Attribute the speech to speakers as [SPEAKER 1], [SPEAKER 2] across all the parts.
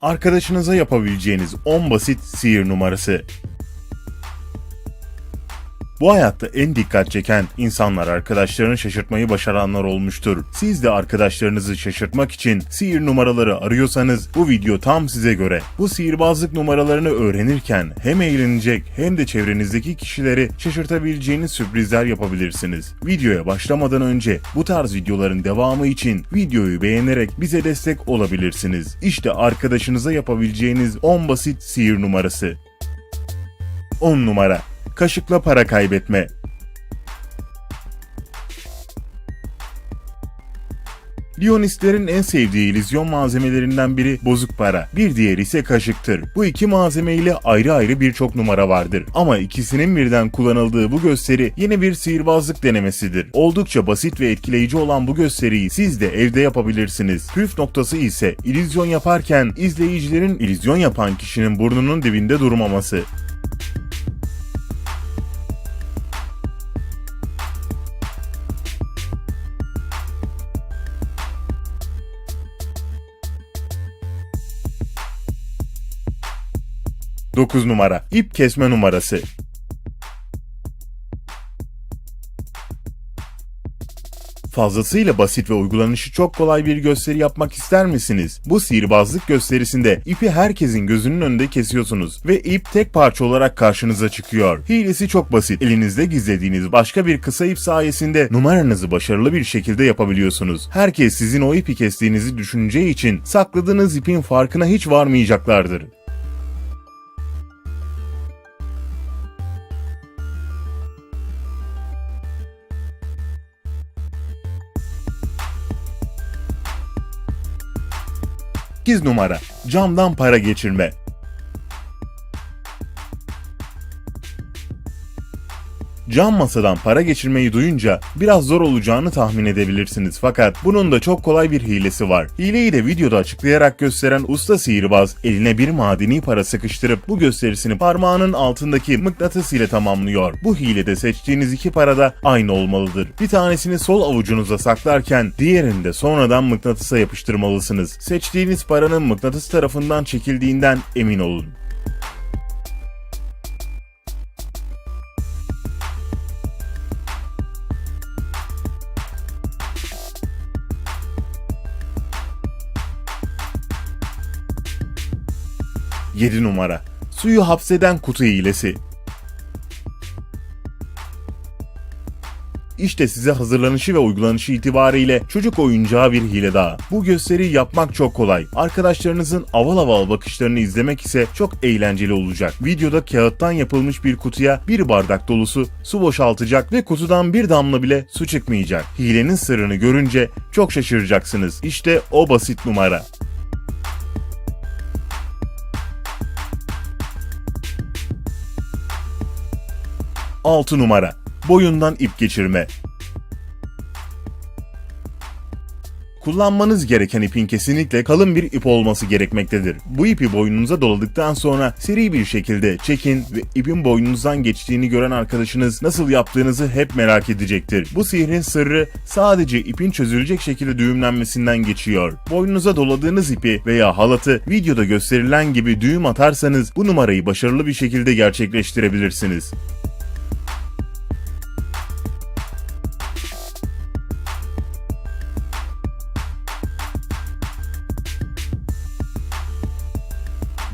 [SPEAKER 1] Arkadaşınıza yapabileceğiniz 10 basit sihir numarası. Bu hayatta en dikkat çeken insanlar arkadaşlarını şaşırtmayı başaranlar olmuştur. Siz de arkadaşlarınızı şaşırtmak için sihir numaraları arıyorsanız bu video tam size göre. Bu sihirbazlık numaralarını öğrenirken hem eğlenecek hem de çevrenizdeki kişileri şaşırtabileceğiniz sürprizler yapabilirsiniz. Videoya başlamadan önce bu tarz videoların devamı için videoyu beğenerek bize destek olabilirsiniz. İşte arkadaşınıza yapabileceğiniz 10 basit sihir numarası. 10 numara. Kaşıkla para kaybetme. Lionistlerin en sevdiği illüzyon malzemelerinden biri bozuk para, bir diğeri ise kaşıktır. Bu iki malzeme ile ayrı ayrı birçok numara vardır. Ama ikisinin birden kullanıldığı bu gösteri yeni bir sihirbazlık denemesidir. Oldukça basit ve etkileyici olan bu gösteriyi siz de evde yapabilirsiniz. Püf noktası ise illüzyon yaparken izleyicilerin illüzyon yapan kişinin burnunun dibinde durmaması. Dokuz numara ip kesme numarası. Fazlasıyla basit ve uygulanışı çok kolay bir gösteri yapmak ister misiniz? Bu sihirbazlık gösterisinde ipi herkesin gözünün önünde kesiyorsunuz ve ip tek parça olarak karşınıza çıkıyor. Hilesi çok basit. Elinizde gizlediğiniz başka bir kısa ip sayesinde numaranızı başarılı bir şekilde yapabiliyorsunuz. Herkes sizin o ipi kestiğinizi düşüneceği için sakladığınız ipin farkına hiç varmayacaklardır. Giz numara. Camdan para geçirme. Cam masadan para geçirmeyi duyunca biraz zor olacağını tahmin edebilirsiniz fakat bunun da çok kolay bir hilesi var. Hileyi de videoda açıklayarak gösteren usta sihirbaz eline bir madeni para sıkıştırıp bu gösterisini parmağının altındaki mıknatıs ile tamamlıyor. Bu hilede seçtiğiniz iki para da aynı olmalıdır. Bir tanesini sol avucunuza saklarken diğerini de sonradan mıknatısa yapıştırmalısınız. Seçtiğiniz paranın mıknatıs tarafından çekildiğinden emin olun. 7 numara. Suyu hapseden kutu hilesi. İşte size hazırlanışı ve uygulanışı itibariyle çocuk oyuncağı bir hile daha. Bu gösteriyi yapmak çok kolay. Arkadaşlarınızın aval aval bakışlarını izlemek ise çok eğlenceli olacak. Videoda kağıttan yapılmış bir kutuya bir bardak dolusu su boşaltacak ve kutudan bir damla bile su çıkmayacak. Hilenin sırrını görünce çok şaşıracaksınız. İşte o basit numara. 6 numara. Boyundan ip geçirme. Kullanmanız gereken ipin kesinlikle kalın bir ip olması gerekmektedir. Bu ipi boynunuza doladıktan sonra seri bir şekilde çekin ve ipin boynunuzdan geçtiğini gören arkadaşınız nasıl yaptığınızı hep merak edecektir. Bu sihrin sırrı sadece ipin çözülecek şekilde düğümlenmesinden geçiyor. Boynunuza doladığınız ipi veya halatı videoda gösterilen gibi düğüm atarsanız bu numarayı başarılı bir şekilde gerçekleştirebilirsiniz.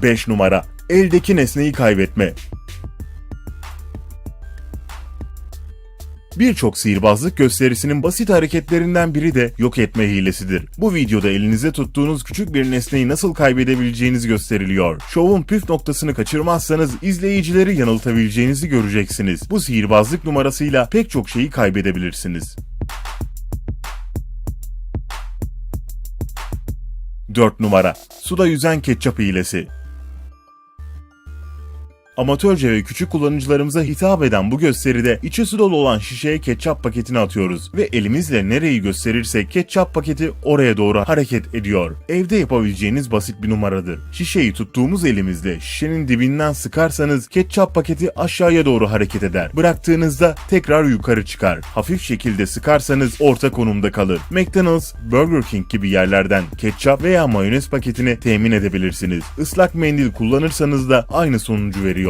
[SPEAKER 1] 5 numara. Eldeki nesneyi kaybetme. Birçok sihirbazlık gösterisinin basit hareketlerinden biri de yok etme hilesidir. Bu videoda elinizde tuttuğunuz küçük bir nesneyi nasıl kaybedebileceğiniz gösteriliyor. Şovun püf noktasını kaçırmazsanız izleyicileri yanıltabileceğinizi göreceksiniz. Bu sihirbazlık numarasıyla pek çok şeyi kaybedebilirsiniz. 4 numara. Suda yüzen ketçap hilesi. Amatörce ve küçük kullanıcılarımıza hitap eden bu gösteride içi su dolu olan şişeye ketçap paketini atıyoruz ve elimizle nereyi gösterirsek ketçap paketi oraya doğru hareket ediyor. Evde yapabileceğiniz basit bir numaradır. Şişeyi tuttuğumuz elimizle şişenin dibinden sıkarsanız ketçap paketi aşağıya doğru hareket eder. Bıraktığınızda tekrar yukarı çıkar. Hafif şekilde sıkarsanız orta konumda kalır. McDonald's, Burger King gibi yerlerden ketçap veya mayonez paketini temin edebilirsiniz. Islak mendil kullanırsanız da aynı sonucu veriyor.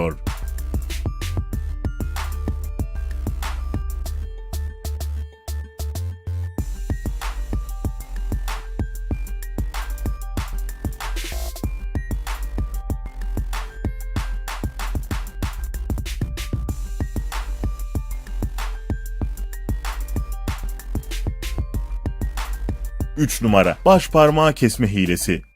[SPEAKER 1] Üç numara baş parmağı kesme hilesi.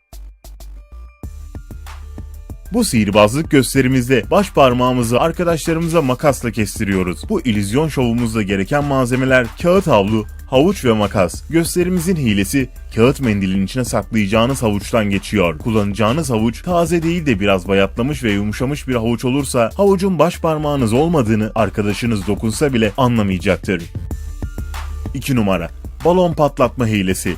[SPEAKER 1] Bu sihirbazlık gösterimizde baş parmağımızı arkadaşlarımıza makasla kestiriyoruz. Bu illüzyon şovumuzda gereken malzemeler kağıt havlu, havuç ve makas. Gösterimizin hilesi kağıt mendilin içine saklayacağınız havuçtan geçiyor. Kullanacağınız havuç taze değil de biraz bayatlamış ve yumuşamış bir havuç olursa havucun baş parmağınız olmadığını arkadaşınız dokunsa bile anlamayacaktır. 2 numara balon patlatma hilesi.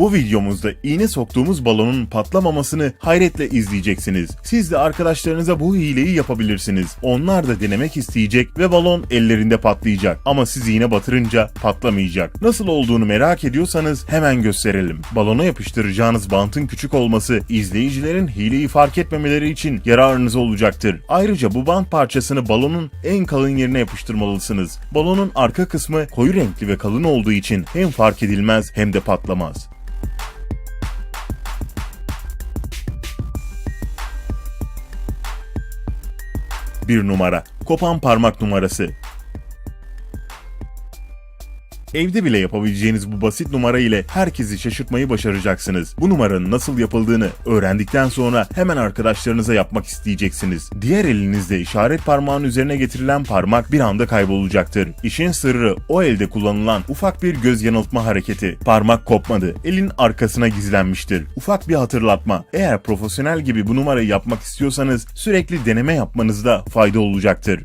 [SPEAKER 1] Bu videomuzda iğne soktuğumuz balonun patlamamasını hayretle izleyeceksiniz. Siz de arkadaşlarınıza bu hileyi yapabilirsiniz. Onlar da denemek isteyecek ve balon ellerinde patlayacak. Ama siz iğne batırınca patlamayacak. Nasıl olduğunu merak ediyorsanız hemen gösterelim. Balona yapıştıracağınız bantın küçük olması izleyicilerin hileyi fark etmemeleri için yararınıza olacaktır. Ayrıca bu bant parçasını balonun en kalın yerine yapıştırmalısınız. Balonun arka kısmı koyu renkli ve kalın olduğu için hem fark edilmez hem de patlamaz. Bir numara. Kopan parmak numarası. Evde bile yapabileceğiniz bu basit numara ile herkesi şaşırtmayı başaracaksınız. Bu numaranın nasıl yapıldığını öğrendikten sonra hemen arkadaşlarınıza yapmak isteyeceksiniz. Diğer elinizde işaret parmağının üzerine getirilen parmak bir anda kaybolacaktır. İşin sırrı o elde kullanılan ufak bir göz yanıltma hareketi. Parmak kopmadı, elin arkasına gizlenmiştir. Ufak bir hatırlatma. Eğer profesyonel gibi bu numarayı yapmak istiyorsanız sürekli deneme yapmanızda fayda olacaktır.